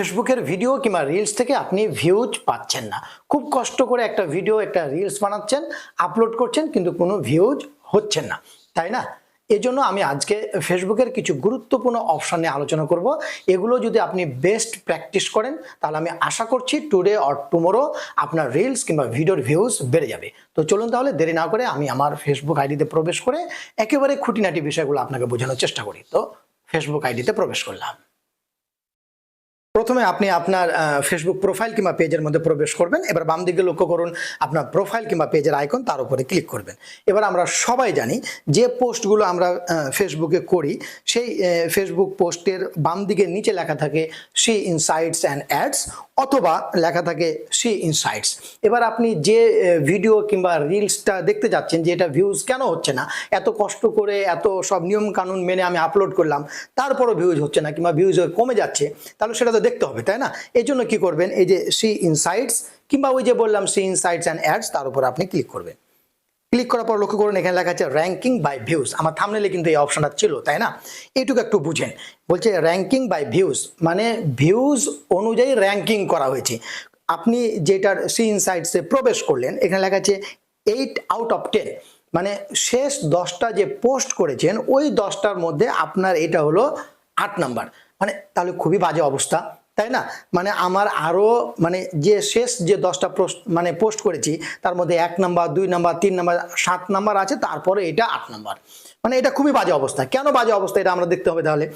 ফেসবুকের ভিডিও কিংবা রিলস থেকে আপনি ভিউজ পাচ্ছেন না। খুব কষ্ট করে একটা ভিডিও একটা রিলস বানাচ্ছেন আপলোড করছেন, কিন্তু কোনো ভিউজ হচ্ছেন না। তাই না? এজন্য আমি আজকে ফেসবুকের কিছু গুরুত্বপূর্ণ অপশন নিয়ে আলোচনা করব। এগুলো যদি আপনি বেস্ট প্র্যাকটিস করেন, তাহলে আমি আশা করছি টুডে অর টুমোরো আপনার রিলস কিংবা ভিডিওর ভিউজ বেড়ে যাবে। তো চলুন তাহলে দেরি না করে আমি আমার ফেসবুক আইডিতে প্রবেশ করে একেবারে খুঁটিনাটি বিষয়গুলো আপনাকে বোঝানোর চেষ্টা করি। তো ফেসবুক আইডিতে প্রবেশ করলাম। প্রথমে আপনি আপনার ফেসবুক প্রোফাইল কিংবা পেজের মধ্যে প্রবেশ করবেন। এবার বাম দিকে লক্ষ্য করুন, আপনার প্রোফাইল কিংবা পেজের আইকন তার উপরে ক্লিক করবেন। এবার আমরা সবাই জানি যে পোস্টগুলো আমরা ফেসবুকে করি, সেই ফেসবুক পোস্টের বাম দিকে নিচে লেখা থাকে সি ইনসাইটস অ্যান্ড অ্যাডস অথবা লেখা থাকে সি ইনসাইটস এবার আপনি যে ভিডিও কিংবা রিলসটা দেখতে যাচ্ছেন, যে এটা ভিউজ কেন হচ্ছে না, এত কষ্ট করে এত সব নিয়ম কানুন মেনে আমি আপলোড করলাম, তারপরও ভিউজ হচ্ছে না কিংবা ভিউজ কমে যাচ্ছে, তাহলে সেটা তো দেখতে হবে, তাই না? এই জন্য কী করবেন, এই যে সি ইনসাইটস কিংবা ওই যে বললাম সি ইনসাইটস অ্যান্ড অ্যাডস তার উপর আপনি ক্লিক করবেন। ক্লিক করার পর লক্ষ্য করুন, এখানে লেখা আছে র্যাঙ্কিং বাই ভিউজ আমার থামনেলে কিন্তু এই অপশনটা ছিল, তাই না? এইটুকু একটু বুঝেন। বলছে র্যাঙ্কিং বাই ভিউজ মানে ভিউজ অনুযায়ী র্যাঙ্কিং করা হয়েছে। আপনি যেটার সি ইনসাইটসে প্রবেশ করলেন, এখানে লেখা আছে এইট আউট অফ টেন মানে শেষ দশটা যে পোস্ট করেছেন, ওই দশটার মধ্যে আপনার এটা হলো আট নাম্বার মানে তাহলে খুবই বাজে অবস্থা। তাই না? মানে আমার আরও মানে যে শেষ যে দশটা মানে পোস্ট করেছি, তার মধ্যে এক নাম্বার, দুই নাম্বার, তিন নাম্বার, সাত নাম্বার আছে, তারপরে এটা আট নাম্বার। মানে এটা খুবই বাজে অবস্থা। কেন বাজে অবস্থা এটা আমরা দেখতে হবে তাহলে?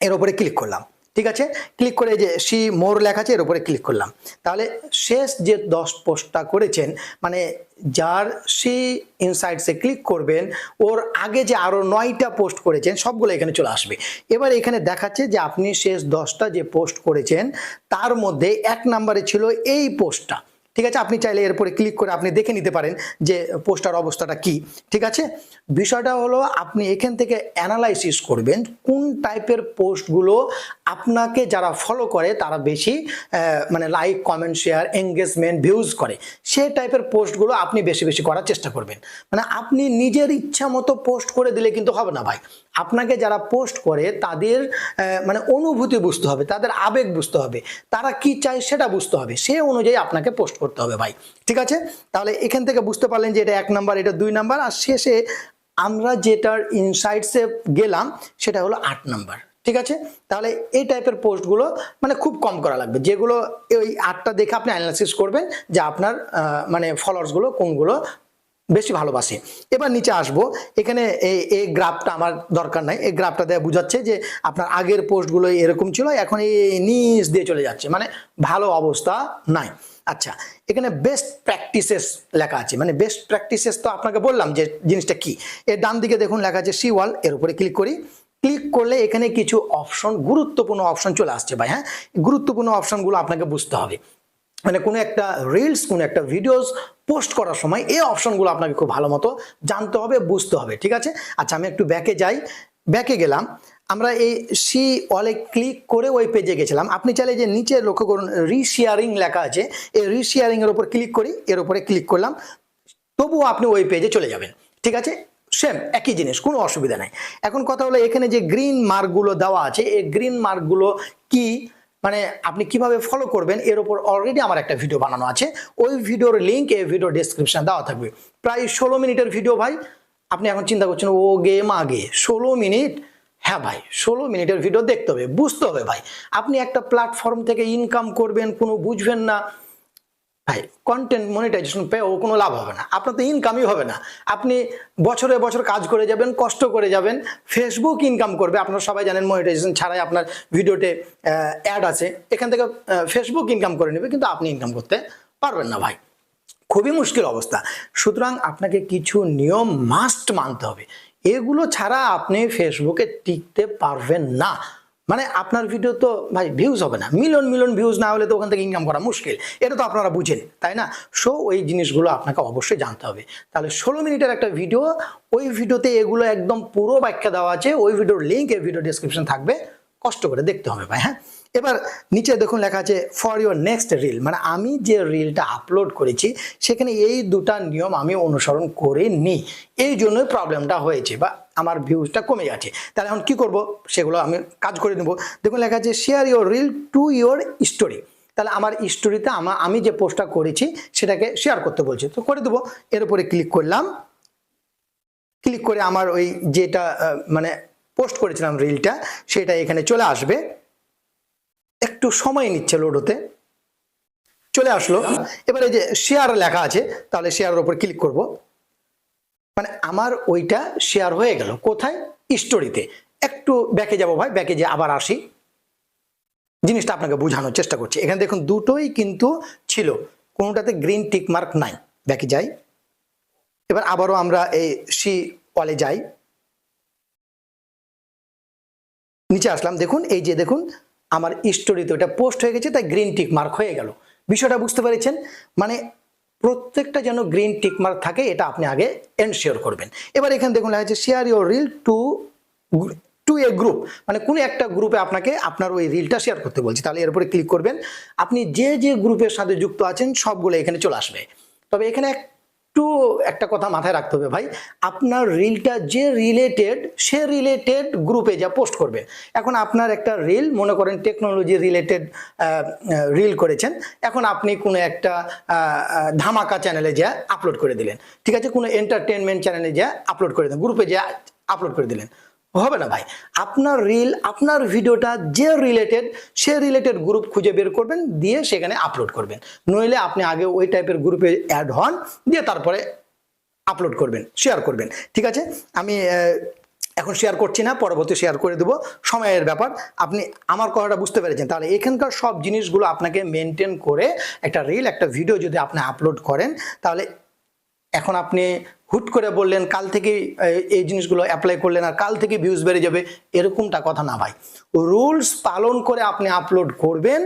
এর উপরে ক্লিক করলাম। ঠিক আছে? ক্লিক করে যে সি মোর লেখা আছে, এর উপরে ক্লিক করলাম। তাহলে শেষ যে দশ পোস্টটা করেছেন মানে যার সি ইনসাইটসে ক্লিক করবেন, ওর আগে যে আরও নয়টা পোস্ট করেছেন, সবগুলো এখানে চলে আসবে। এবার এখানে দেখাচ্ছে যে আপনি শেষ দশটা যে পোস্ট করেছেন, তার মধ্যে এক নম্বরে ছিল এই পোস্টটা। ঠিক আছে? আপনি চাইলে এরপরে ক্লিক করে আপনি দেখে নিতে পারেন যে পোস্টার অবস্থাটা কি। ঠিক আছে? বিষয়টা হলো আপনি এখান থেকে অ্যানালাইসিস করবেন কোন টাইপের পোস্টগুলো আপনাকে যারা ফলো করে তারা বেশি মানে like comment share engagement views করে। সেই টাইপের পোস্টগুলো আপনি বেশি বেশি করার চেষ্টা করবেন। মানে আপনি নিজের ইচ্ছা মতো পোস্ট করে দিলে কিন্তু হবে না ভাই। আপনাকে যারা পোস্ট করে তাদের মানে অনুভূতি বুঝতে হবে, তাদের আবেগ বুঝতে হবে, তারা কি চায় সেটা বুঝতে হবে, সে অনুযায়ী আপনাকে পোস্ট করতে হবে ভাই, ঠিক আছে? তাহলে এখান থেকে বুঝতে পারলেন যে এটা এক নাম্বার, এটা দুই নাম্বার, আর শেষে আমরা যেটার ইনসাইটসে গেলাম সেটা হলো আট নাম্বার, ঠিক আছে? তাহলে এই টাইপের পোস্টগুলো মানে খুব কম করা লাগবে, যেগুলো ওই আটটা দেখে আপনি অ্যানালাইসিস করবেন যে আপনার মানে ফলোয়ার্সগুলো কোনগুলো বেশি ভালোবাসে। এবার নিচে আসব। এখানে এই এই গ্রাফটা আমার দরকার নাই। এই গ্রাফটা দেওয়া বুঝাচ্ছে যে আপনার আগের পোস্টগুলো এরকম ছিল, এখন এই নিচ দিয়ে চলে যাচ্ছে। মানে ভালো অবস্থা নাই। আচ্ছা এখানে বেস্ট প্র্যাকটিসেস লেখা আছে। মানে বেস্ট প্র্যাকটিসেস তো আপনাকে বললাম যে জিনিসটা কি? এর ডান দিকে দেখুন লেখা আছে সি ওয়াল এর উপরে ক্লিক করি। ক্লিক করলে এখানে কিছু অপশন গুরুত্বপূর্ণ অপশন চলে আসছে ভাই হ্যাঁ? গুরুত্বপূর্ণ অপশনগুলো আপনাকে বুঝতে হবে। মানে কোনো একটা রিলস কোনো একটা ভিডিওস পোস্ট করার সময় এই অপশনগুলো আপনাকে খুব ভালো মতো জানতে হবে, বুঝতে হবে, ঠিক আছে? আচ্ছা আমি একটু ব্যাকে যাই। ব্যাকে গেলাম। আমরা এই সি অলে ক্লিক করে ওই পেজে গেছিলাম। আপনি চাইলে যে নিচে লক্ষ্য করুন রিশেয়ারিং লেখা আছে। এই রিশেয়ারিং এর উপর ক্লিক করি, এর উপরে ক্লিক করলাম। তবুও আপনি ওই পেজে চলে যাবেন, ঠিক আছে? সেম একই জিনিস, কোনো অসুবিধা নাই। এখন কথা হলো, এখানে যে গ্রিন মার্কগুলো দেওয়া আছে, এই গ্রিন মার্কগুলো কি? মানে আপনি কীভাবে ফলো করবেন, এর উপর অলরেডি আমার একটা ভিডিও বানানো আছে। ওই ভিডিওর লিঙ্ক এই ভিডিও ডিসক্রিপশন দেওয়া থাকবে। প্রায় ষোলো মিনিটের ভিডিও ভাই। আপনি এখন চিন্তা করছেন, ও গেম আগে। ষোলো মিনিট? হ্যাঁ ভাই, ষোলো মিনিটের ভিডিও দেখতে হবে, বুঝতে হবে ভাই। আপনি একটা প্ল্যাটফর্ম থেকে ইনকাম করবেন, কোনো বুঝবেন না। ভাই কন্টেন্ট মনিটাইজেশন পেয়েও কোনো লাভ হবে না। আপনার তো ইনকামই হবে না। আপনি বছরে বছর কাজ করে যাবেন, কষ্ট করে যাবেন ফেসবুক ইনকাম করবে। আপনারা সবাই জানেন মনিটাইজেশন ছাড়াই আপনার ভিডিওতে অ্যাড আছে। এখান থেকে ফেসবুক ইনকাম করে নেবে, কিন্তু আপনি ইনকাম করতে পারবেন না ভাই। খুবই মুশকিল অবস্থা। সুতরাং আপনাকে কিছু নিয়ম মাস্ট মানতে হবে। এগুলো ছাড়া আপনি ফেসবুকে টিকতে পারবেন না। মানে আপনার ভিডিও তো ভাই ভিউজ হবে না। মিলন মিলন ভিউজ না হলে তো ওখান থেকে ইনকাম করা মুশকিল। এটা তো আপনারা বুঝেন, তাই না? সো ওই জিনিসগুলো আপনাকে অবশ্যই জানতে হবে। তাহলে ষোলো মিনিটের একটা ভিডিও ওই ভিডিওতে এগুলো একদম পুরো ব্যাখ্যা দেওয়া আছে। ওই ভিডিওর লিঙ্ক এই ভিডিও ডিসক্রিপশন থাকবে। কষ্ট করে দেখতে হবে ভাই হ্যাঁ? এবার নিচে দেখুন লেখা আছে ফর ইউর নেক্সট রিল মানে আমি যে রিলটা আপলোড করেছি, সেখানে এই দুটা নিয়ম আমি অনুসরণ করে নিই এই জন্যই প্রবলেমটা হয়েছে বা আমার ভিউজটা কমে যাচ্ছে। তাহলে এখন কি করব? সেগুলো আমি কাজ করে নেব। দেখুন লেখা আছে share your reel to your story তাহলে আমার স্টোরিতে আমার আমি যে পোস্টটা করেছি, সেটাকে শেয়ার করতে বলছে। তো করে দেবো। এর উপরে ক্লিক করলাম। ক্লিক করে আমার ওই যেটা মানে পোস্ট করেছিলাম রিলটা সেটা এখানে চলে আসবে। একটু সময় নিচ্ছে লোড হতে। চলে আসলো। এবারে যে শেয়ার লেখা আছে, তাহলে শেয়ারের উপর ক্লিক করব। মানে আমার ওইটা শেয়ার হয়ে গেল। কোথায়? স্টোরিতে একটু ব্যাকে যাব ভাই ব্যাকে যে আবার আসি। জিনিসটা আপনাকে বোঝানোর চেষ্টা করছি। এখানে দেখুন, দুটোই কিন্তু ছিল। কোনোটাতে গ্রিন টিক মার্ক নাই। ব্যাকে যাই। এবার আবারও আমরা এই সি ওয়ালে যাই। নিচে আসলাম। দেখুন, এই যে দেখুন আমার স্টোরিতে ওটা পোস্ট হয়ে গেছে, তাই গ্রিন টিক মার্ক হয়ে গেল। বিষয়টা বুঝতে পেরেছেন? মানে প্রত্যেকটা যেন গ্রিন টিক মার্ক থাকে, এটা আপনি আগে এনশিওর করবেন। এবার এখানে দেখুন লেখা আছে share your reel to to a group মানে কোনো একটা গ্রুপে আপনাকে আপনার ওই রিলটা শেয়ার করতে বলছি। তাহলে এর উপরে ক্লিক করবেন। আপনি যে যে গ্রুপের সাথে যুক্ত আছেন, সবগুলো এখানে চলে আসবে। তবে এখানে একটু একটা কথা মাথায় রাখতে হবে ভাই। আপনার রিলটা যে রিলেটেড সে রিলেটেড গ্রুপে যা পোস্ট করবে। এখন আপনার একটা রিল মনে করেন টেকনোলজি রিলেটেড রিল করেছেন। এখন আপনি কোনো একটা ধামাকা চ্যানেলে যা আপলোড করে দিলেন। ঠিক আছে? কোনো এন্টারটেনমেন্ট চ্যানেলে যা আপলোড করে দিলেন। গ্রুপে যা আপলোড করে দিলেন। হবে না ভাই। আপনার রিল আপনার ভিডিওটা যে রিলেটেড সে রিলেটেড গ্রুপ খুঁজে বের করবেন, দিয়ে সেখানে আপলোড করবেন। নইলে আপনি আগে ওই টাইপের গ্রুপে অ্যাড হন, দিয়ে তারপরে আপলোড করবেন শেয়ার করবেন। ঠিক আছে? আমি এখন শেয়ার করছি না, পরবর্তী শেয়ার করে দেবো। সময়ের ব্যাপার, আপনি আমার কথাটা বুঝতে পেরেছেন। তাহলে এখানকার সব জিনিসগুলো আপনাকে মেনটেন করে একটা রিল একটা ভিডিও যদি আপনি আপলোড করেন, তাহলে এখন আপনি হুট করে বললেন, কাল থেকে এই জিনিসগুলো অ্যাপ্লাই করলেন আর কাল থেকে ভিউজ বেড়ে যাবে, এরকমটা কথা না ভাই। রুলস পালন করে আপনি আপলোড করবেন,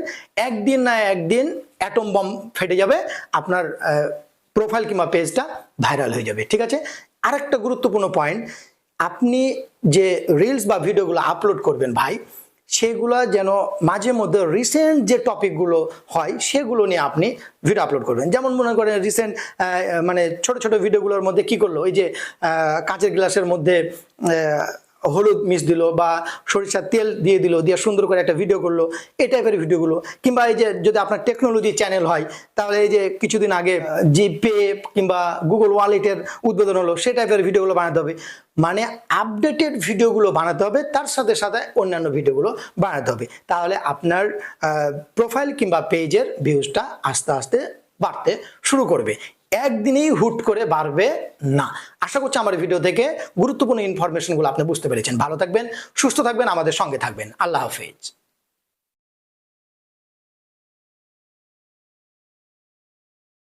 একদিন না একদিন অ্যাটম বম ফেটে যাবে, আপনার প্রোফাইল কিংবা পেজটা ভাইরাল হয়ে যাবে, ঠিক আছে? আরেকটা গুরুত্বপূর্ণ পয়েন্ট আপনি যে রিলস বা ভিডিওগুলো আপলোড করবেন ভাই সেগুলো যেন মাঝে মধ্যে রিসেন্ট যে টপিকগুলো হয়, সেগুলো নিয়ে আপনি ভিডিও আপলোড করবেন। যেমন মনে করেন রিসেন্ট মানে ছোট ছোট ভিডিওগুলোর মধ্যে কি করল? ওই যে কাঁচের গ্লাসের মধ্যে হলুদ মিশ দিল বা সরিষার তেল দিয়ে দিল, দিয়ে সুন্দর করে একটা ভিডিও করল, এই টাইপের ভিডিওগুলো কিংবা এই যে যদি আপনার টেকনোলজি চ্যানেল হয়, তাহলে এই যে কিছুদিন আগে জিপে কিংবা গুগল ওয়ালেটের উদ্বোধন হলো, সেই টাইপের ভিডিওগুলো বানাতে হবে। মানে আপডেটেড ভিডিওগুলো বানাতে হবে, তার সাথে সাথে অন্যান্য ভিডিওগুলো বানাতে হবে। তাহলে আপনার প্রোফাইল কিংবা পেজের ভিউজটা আস্তে আস্তে বাড়তে শুরু করবে। একদিনেই হুট করে বাড়বে না। আশা করছি আমার ভিডিও থেকে গুরুত্বপূর্ণ ইনফরমেশনগুলো আপনি বুঝতে পেরেছেন। ভালো থাকবেন, সুস্থ থাকবেন, আমাদের সঙ্গে থাকবেন। আল্লাহ হাফেজ।